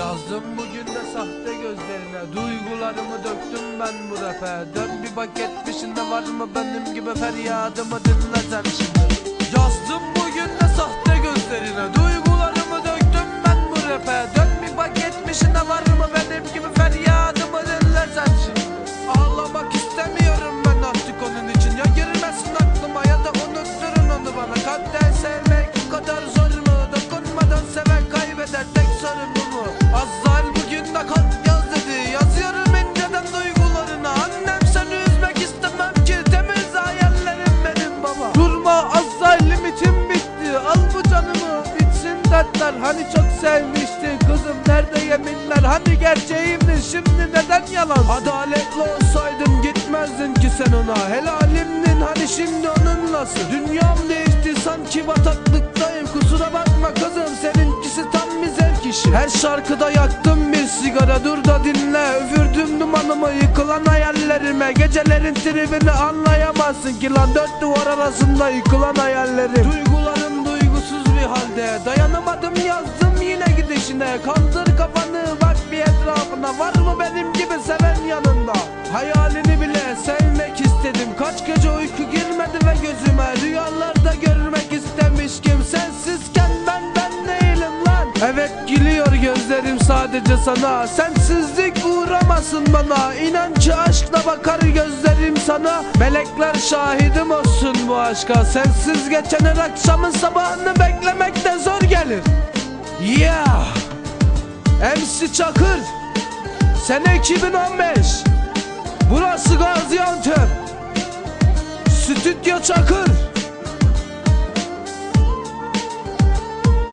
Yazdım bugün de sahte gözlerine. Duygularımı döktüm ben bu rap'e Dön bir bak etmişinde var mı benim gibi feryadımı dinle sen şimdi dertler Hani çok sevmişti? Kızım nerede yeminler? Hani gerçeğimdi şimdi neden yalan? Adaletli olsaydın gitmezdin ki sen ona. Helalimdin hani şimdi onunlasın Dünyam değişti sanki bataklıktayım Kusura bakma kızım seninkisi tam bir zevk işi. Her şarkıda yaktım bir sigara. Dur da dinle. Üfürdüm dumanımı yıkılan hayallerime. Gecelerin tribini anlayamazsın ki lan. Dört duvar arasında yıkılan hayallerim. Duygularım duygusuz bir halde. Dayanamadım yazdım yine gidişine. Kaldır kafanı bak bir etrafına. Var mı benim gibi seven yanında? Hayalini bile sevmek istedim. Kaç gece uyku girmedi ve gözüme. Rüyalarda görmek istemişkim Sensizken ben ben değilim lan. Evet gülüyor gözlerim sadece sana. Sensizlik uğramasın bana. İnancı aşkla bakar gözlerim sana. Melekler şahidim olsun bu aşka. Sensiz geçen her akşamın sabahını beklemek de zor MC Çakır. Sene 2015 Burası Gaziantep